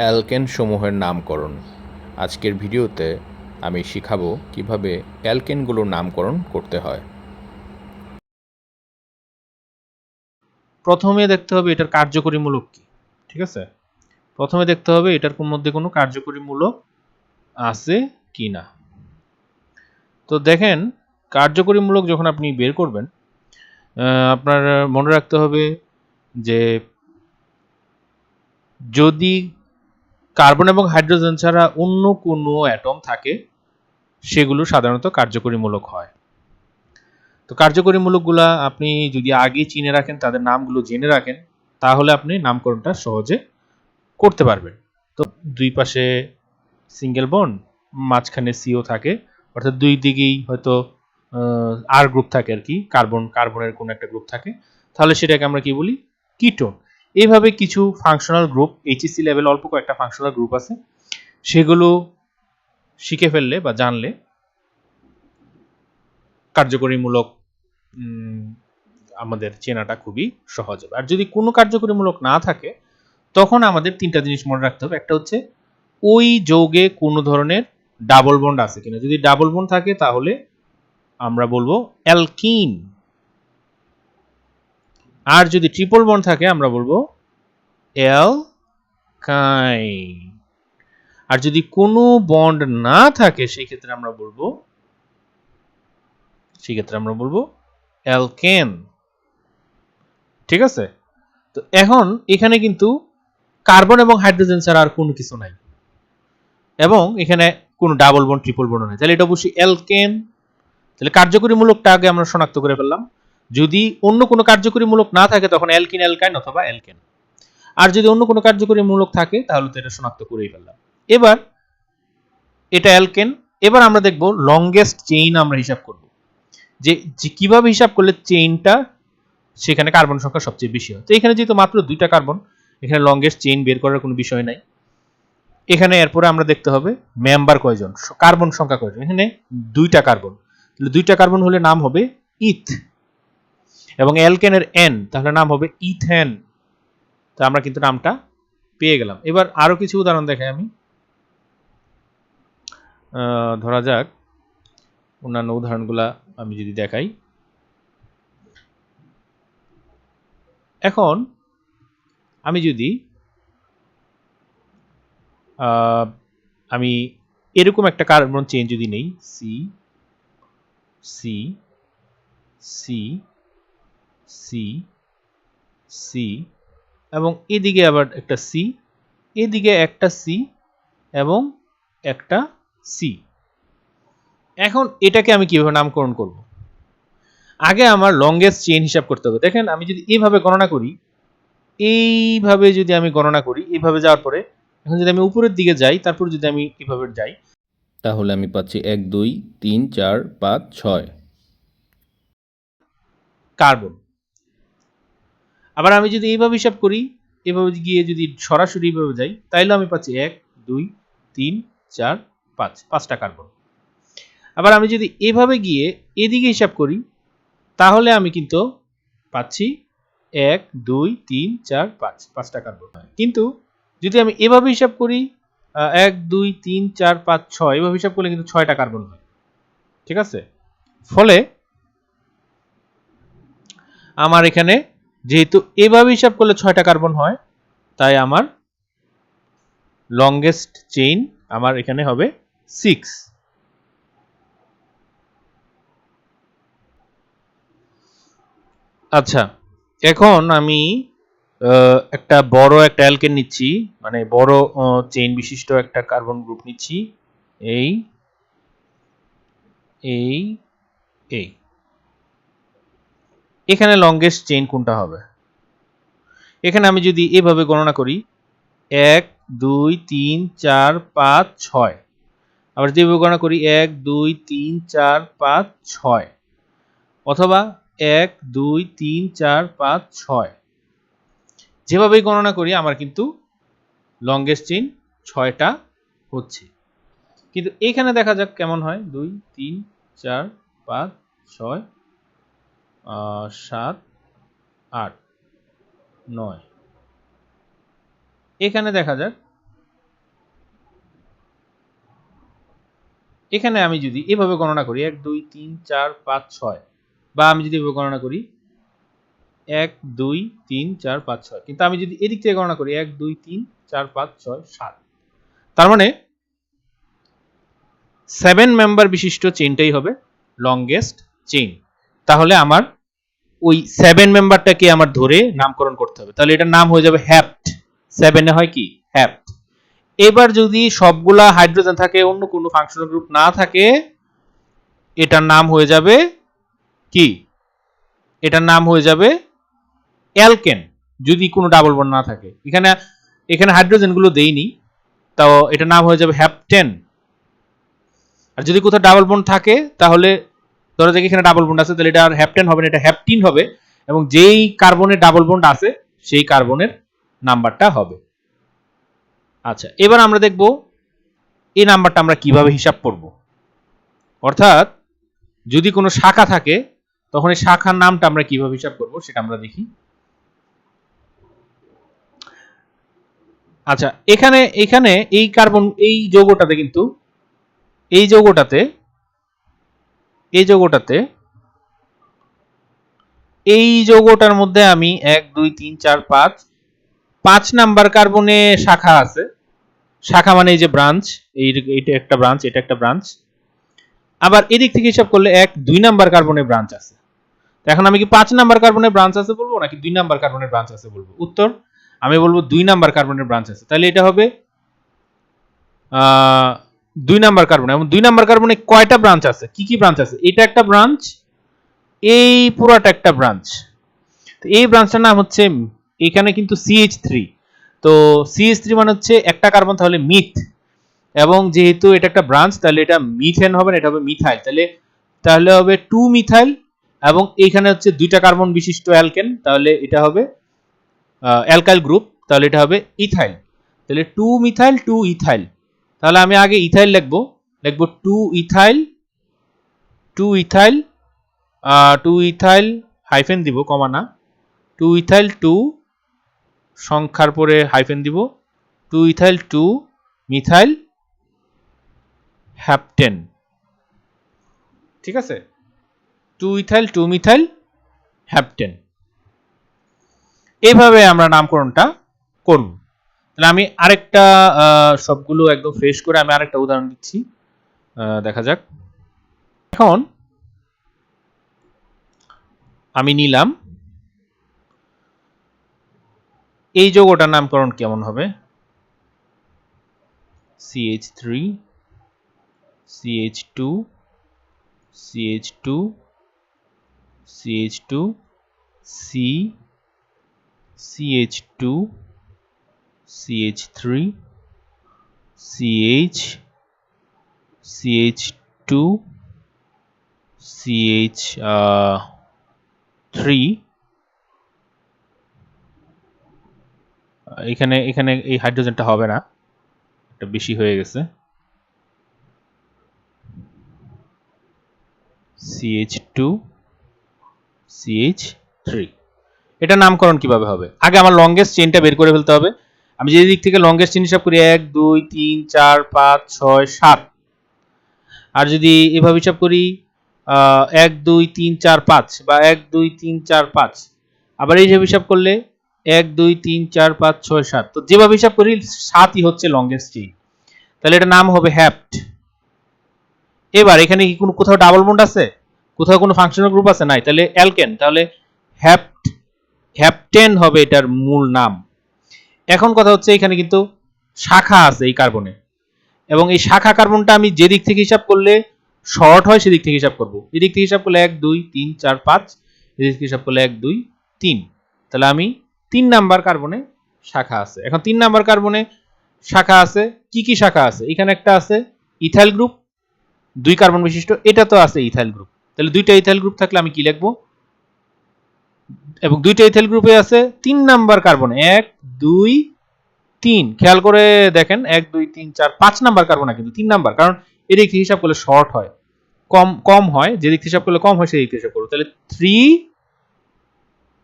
Alkane সমূহের নামকরণ। আজকের ভিডিওতে আমি শিখাবো কীভাবে অ্যালকেনগুলোর নামকরণ করতে হয়। প্রথমে দেখতে হবে এটার কার্যকরী মূলক কি, ঠিক আছে? প্রথমে দেখতে হবে এটার মধ্যে কোনো কার্যকরী মূলক আছে কি না। তো দেখেন, কার্যকরী মূলক যখন আপনি বের করবেন আপনার মনে রাখতে হবে যে যদি কার্বন এবং হাইড্রোজেন ছাড়া অন্য কোনো অ্যাটম থাকে, সেগুলো সাধারণত কার্যকরী মূলক হয়। তো কার্যকরী মূলকগুলা আপনি যদি আগে চিনে রাখেন, তাদের নামগুলো জেনে রাখেন, তাহলে আপনি নামকরণটা সহজে করতে পারবেন। তো দুই পাশে সিঙ্গেল বন্ড মাঝখানে সিও থাকে, অর্থাৎ দুই দিকেই হয়তো আর গ্রুপ থাকে আর কি কার্বন কার্বনের কোনো একটা গ্রুপ থাকে। তাহলে সেটাকে আমরা কি বলি? কিটোন এইভাবে কিছু ফাংশনাল গ্রুপ এইচএসসি লেভেল অল্প কয়েকটা ফাংশনাল গ্রুপ আছে, সেগুলো শিখে ফেললে বা জানলে কার্যকরীমূলক আমাদের চেনাটা খুবই সহজ হবে। আর যদি কোনো কার্যকরীমূলক না থাকে, তখন আমাদের তিনটা জিনিস মনে রাখতে হবে। একটা হচ্ছে, ওই যৌগে কোনো ধরনের ডাবল বন্ড আছে কিনা। যদি ডাবল বন্ড থাকে, তাহলে আমরা বলব অ্যালকিন আর যদি ট্রিপল বন্ড থাকে, আমরা বলব অ্যালকাইন আর যদি কোনো বন্ড না থাকে, সেই ক্ষেত্রে আমরা বলব সেক্ষেত্রে আমরা বলব অ্যালকেন ঠিক আছে? তো এখন এখানে কিন্তু কার্বন এবং হাইড্রোজেন ছাড়া আর কোনো কিছু নাই। এবং এখানে কোনো ডাবল বন্ড ট্রিপল বন্ড নাই। তাহলে এটা অবশ্যই অ্যালকেন তাহলে কার্যকরীমূলকটা আগে আমরা শনাক্ত করে ফেললাম। যদি অন্য কোনো কার্যকরীমূলক না থাকে, তখন অ্যালকিন, অ্যালকাইন অথবা অ্যালকেন। আর যদি অন্য কোনো কার্যকরীমূলক থাকে, তাহলে তো এটা শনাক্ত করেই ফেললাম। এবার, এটা অ্যালকেন। এবার আমরা দেখব লংগেস্ট চেইন আমরা হিসাব করব। যে কীভাবে হিসাব করলে চেইনটা সেখানে কার্বন সংখ্যা সবচেয়ে বেশি হয়। তো এখানে যেহেতু মাত্র দুইটা কার্বন এখানে লংগেস্ট চেইন বের করার কোনো বিষয় নাই। এখানে এরপরে আমরা দেখতে হবে মেম্বার কয়জন কার্বন সংখ্যা কয়জন। এখানে দুইটা কার্বন তাহলে দুইটা কার্বন হলে নাম হবে ইথ এবং অ্যালকেনের এন তাহলে নাম হবে ইথেন। তো আমরা কিন্তু নামটা পেয়ে গেলাম। এবার আরও কিছু উদাহরণ দেখাই আমি। ধরা যাক, অন্যান্য উদাহরণগুলা আমি যদি দেখাই। এখন আমি যদি আমি এরকম একটা কার্বন চেন যদি নেই C C C C C এবং এদিকে আবার একটা সি এদিকে একটা সি এবং একটা সি এখন এটাকে আমি কীভাবে নামকরণ করব? আগে আমার লংগেস্ট চেইন হিসাব করতে হবে। দেখেন আমি যদি এইভাবে গণনা করি এইভাবে যদি আমি গণনা করি এইভাবে যাওয়ার পরে এখন যদি আমি উপরের দিকে যাই তারপর যদি আমি এভাবে যাই তাহলে আমি পাচ্ছি এক দুই তিন চার পাঁচ ছয়। কার্বন আবার আমি যদি এইভাবে হিসাব করি, এভাবে গিয়ে যদি সরাসরি এইভাবে যাই, তাইলে আমি পাচ্ছি এক, দুই, তিন, চার, পাঁচ পাঁচটা কার্বন আবার আমি যদি এভাবে গিয়ে এদিকে হিসাব করি, তাহলে আমি কিন্তু পাচ্ছি এক, দুই, তিন, চার, পাঁচ পাঁচটা কার্বন কিন্তু যদি আমি এভাবে হিসাব করি এক, দুই, তিন, চার, পাঁচ, ছয়, এভাবে হিসাব করলে কিন্তু ছয়টা কার্বন হয়। ঠিক আছে? ফলে আমার এখানে যেহেতু এভাবে হিসাব করলে ছয়টা কার্বন হয়, তাই আমার লংগেস্ট চেইন আমার এখানে হবে সিক্স আচ্ছা এখন আমি একটা বড় একটা অ্যালকেন নিচ্ছি মানে বড় চেইন বিশিষ্ট একটা কার্বন গ্রুপ নিচ্ছি, এই এই এই। এখানে লংগেস্ট চেইন কোনটা হবে? এখানে আমি যদি এভাবে গণনা করি, এক, দুই, তিন, চার, পাঁচ, ছয়। আবার যেভাবে গণনা করি, এক, দুই, তিন, চার, পাঁচ, ছয়। অথবা এক, দুই, তিন, চার, পাঁচ, ছয়। যেভাবেই গণনা করি, আমার কিন্তু লংগেস্ট চেইন ছয়টা হচ্ছে। কিন্তু এখানে দেখা যাক কেমন হয়। দুই, তিন, চার, পাঁচ, ছয়। সাত, আট, নয়। এখানে দেখা যাক। এখানে আমি যদি এভাবে গণনা করি, এক, দুই, তিন, চার, পাঁচ, ছয়, বা আমি যদি এভাবে গণনা করি, এক, দুই, তিন, চার, পাঁচ, ছয়, কিন্তু আমি যদি এদিক থেকে গণনা করি, এক, দুই, তিন, চার, পাঁচ, ছয়, সাত। তার মানে সেভেন মেম্বার বিশিষ্ট চেইনটাই হবে লংগেস্ট চেইন তাহলে আমার ওই সেভেন মেম্বারটাকে আমার ধরে নামকরণ করতে হবে। তাহলে এটার নাম হয়ে যাবে হ্যাপ্ট সেভেনে হয় কি? হ্যাপ্ট এবার যদি সবগুলা হাইড্রোজেন থাকে, অন্য কোনো ফাংশনাল গ্রুপ না থাকে, এটার নাম হয়ে যাবে কি? এটার নাম হয়ে যাবে অ্যালকেন। যদি কোনো ডাবল বন্ড না থাকে। এখানে এখানে হাইড্রোজেনগুলো দেইনি, তাও এটার নাম হয়ে যাবে হ্যাপটেন আর যদি কোথাও ডাবল বন্ড থাকে, তাহলে ধরো যে এখানে ডাবল বন্ড আছে, তাহলে এটা হ্যাপটেন হবে না, এটা হ্যাপটিন হবে। এবং যেই কার্বনের ডাবল বন্ড আছে, সেই কার্বনের নাম্বারটা হবে। আচ্ছা এবার আমরা দেখব এই নাম্বারটা আমরা কীভাবে হিসাব করব। অর্থাৎ, যদি কোনো শাখা থাকে, তখন এই শাখার নামটা আমরা কীভাবে হিসাব করব, সেটা আমরা দেখি। আচ্ছা এখানে এখানে এই কার্বন এই যৌগটাতে কিন্তু, এই যৌগটাতে এই যৌগটাতে, এই যৌগটার মধ্যে আমি এক, দুই, তিন, চার, পাঁচ পাঁচ নাম্বার কার্বনে শাখা আছে। শাখা মানে এই যে ব্রাঞ্চ এই এইটা একটা ব্রাঞ্চ এটা একটা ব্রাঞ্চ আবার এদিক থেকে হিসাব করলে এক, দুই নাম্বার কার্বনের ব্রাঞ্চ আছে। এখন আমি কি পাঁচ নাম্বার কার্বনের ব্রাঞ্চ আছে বলব, নাকি দুই নাম্বার কার্বনের ব্রাঞ্চ আছে বলব? উত্তর, আমি বলব দুই নাম্বার কার্বনের ব্রাঞ্চ আছে। তাহলে এটা হবে দুই নাম্বার কার্বন এবং দুই নাম্বার কার্বনে কয়টা ব্রাঞ্চ আছে? কি কি ব্রাঞ্চ আছে? এটা একটা ব্রাঞ্চ এই পুরাটা একটা ব্রাঞ্চ তো এই ব্রাঞ্চটার নাম হচ্ছে, এখানে কিন্তু সিএইচ থ্রি তো সিএইচ থ্রি মানে হচ্ছে একটা কার্বন তাহলে মিথ এবং যেহেতু এটা একটা ব্রাঞ্চ তাহলে এটা মিথেন হবে না, এটা হবে মিথাইল তাহলে তাহলে হবে টু মিথাইল এবং এইখানে হচ্ছে দুইটা কার্বন বিশিষ্ট অ্যালকেন তাহলে এটা হবে অ্যালকাইল গ্রুপ তাহলে এটা হবে ইথাইল তাহলে টু মিথাইল টু ইথাইল তাহলে আমি আগে ইথাইল লিখব। লিখব two ethyl two ethyl two ethyl hyphen দিব কমা না। টু ইথাইল টু, সংখ্যার পরে হাইফেন দিব। Two ethyl two, methyl heptane ঠিক আছে? Two ethyl, two methyl heptane এইভাবে আমরা নামকরণটা করব। তাহলে আমি আরেকটা সবগুলো একদম ফ্রেশ করে আমি আরেকটা উদাহরণ দিচ্ছি। দেখা যাক। এখন আমি নিলাম। এই যৌগটার নামকরণ কেমন হবে? CH three CH two CH two CH two C CH two CH three CH CH two CH three এখানে এখানে এই হাইড্রোজেনটা হবে না। এটা বেশি হয়ে গেছে। সিএইচ টু সিএইচ থ্রি এটা নামকরণ কীভাবে হবে? আগে আমার লংগেস্ট চেনটা বের করে ফেলতে হবে। আমি যে দিক থেকে লংগেস্ট হিসাব করি, এক, দুই, তিন, চার, পাঁচ, ছয়, সাত। আর যদি এভাবে হিসাব করি এক, দুই, তিন, চার, পাঁচ বা এক, দুই, তিন, চার, পাঁচ। আবার এই হিসাব হিসাব করলে, এক, দুই, তিন, চার, পাঁচ, ছয়, সাত। তো যেভাবে হিসাব করি, সাতই হচ্ছে লংগেস্ট চেইন তাহলে এটা নাম হবে হ্যাপ্ট এবার এখানে কি কোনো কোথাও ডাবল বন্ড আছে? কোথাও কোনো ফাংশনাল গ্রুপ আছে? নাই। তাহলে অ্যালকেন তাহলে হ্যাপ্ট হ্যাপটেন হবে এটার মূল নাম। এখন কথা হচ্ছে এখানে কিন্তু শাখা আছে এই কার্বনে। এবং এই শাখা কার্বনটা আমি যে দিক থেকে হিসাব করলে শর্ট হয় সেদিক থেকে হিসাব করব। এদিক থেকে হিসাব করলে এক, দুই, তিন, চার, পাঁচ এদিক থেকে হিসাব করলে এক, দুই, তিন। তাহলে আমি তিন নাম্বার কার্বনে শাখা আছে। এখন তিন নাম্বার কার্বনে শাখা আছে। কি কি শাখা আছে? এখানে একটা আছে ইথাইল গ্রুপ, দুই কার্বন বিশিষ্ট, এটা তো আছে ইথাইল গ্রুপ। তাহলে দুইটা ইথাইল গ্রুপ থাকলে আমি কি লিখব? এবং দুইটা ইথাইল গ্রুপে আছে তিন নাম্বার কার্বন এক, দুই, তিন। খেয়াল করে দেখেন, এক, দুই, তিন, চার, পাঁচ নাম্বার কার্বন কিন্তু তিন নাম্বার, কারণ এদিক থেকে হিসাব করলে শর্ট হয়। কম কম হয় যেদিক থেকে হিসাব করলে কম হয় সেদিক থেকে হিসাব করব তাহলে থ্রি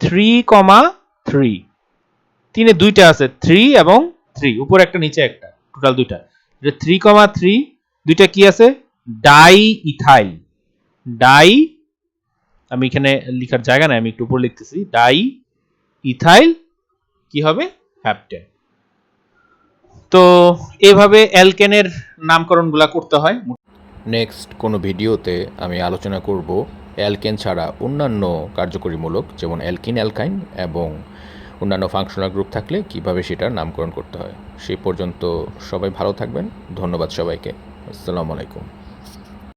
থ্রি কমা থ্রি তিনে দুইটা আছে থ্রি এবং থ্রি উপর একটা, নিচে একটা টোটাল দুইটা। থ্রি কমা থ্রি দুইটা কি আছে? ডাই ইথাইল ডাই আমি এখানে লিখার জায়গা নাই, আমি একটু উপর লিখতেছি। ডাই ইথাইল, কি হবে? হ্যাপটেন তো এভাবে অ্যালকেনের নামকরণগুলা করতে হয়। নেক্সট কোনো ভিডিওতে আমি আলোচনা করব অ্যালকেন ছাড়া অন্যান্য কার্যকরীমূলক, যেমন অ্যালকিন, অ্যালকাইন এবং অন্যান্য ফাংশনাল গ্রুপ থাকলে কীভাবে সেটার নামকরণ করতে হয়। সেই পর্যন্ত সবাই ভালো থাকবেন। ধন্যবাদ সবাইকে। আসসালামু আলাইকুম।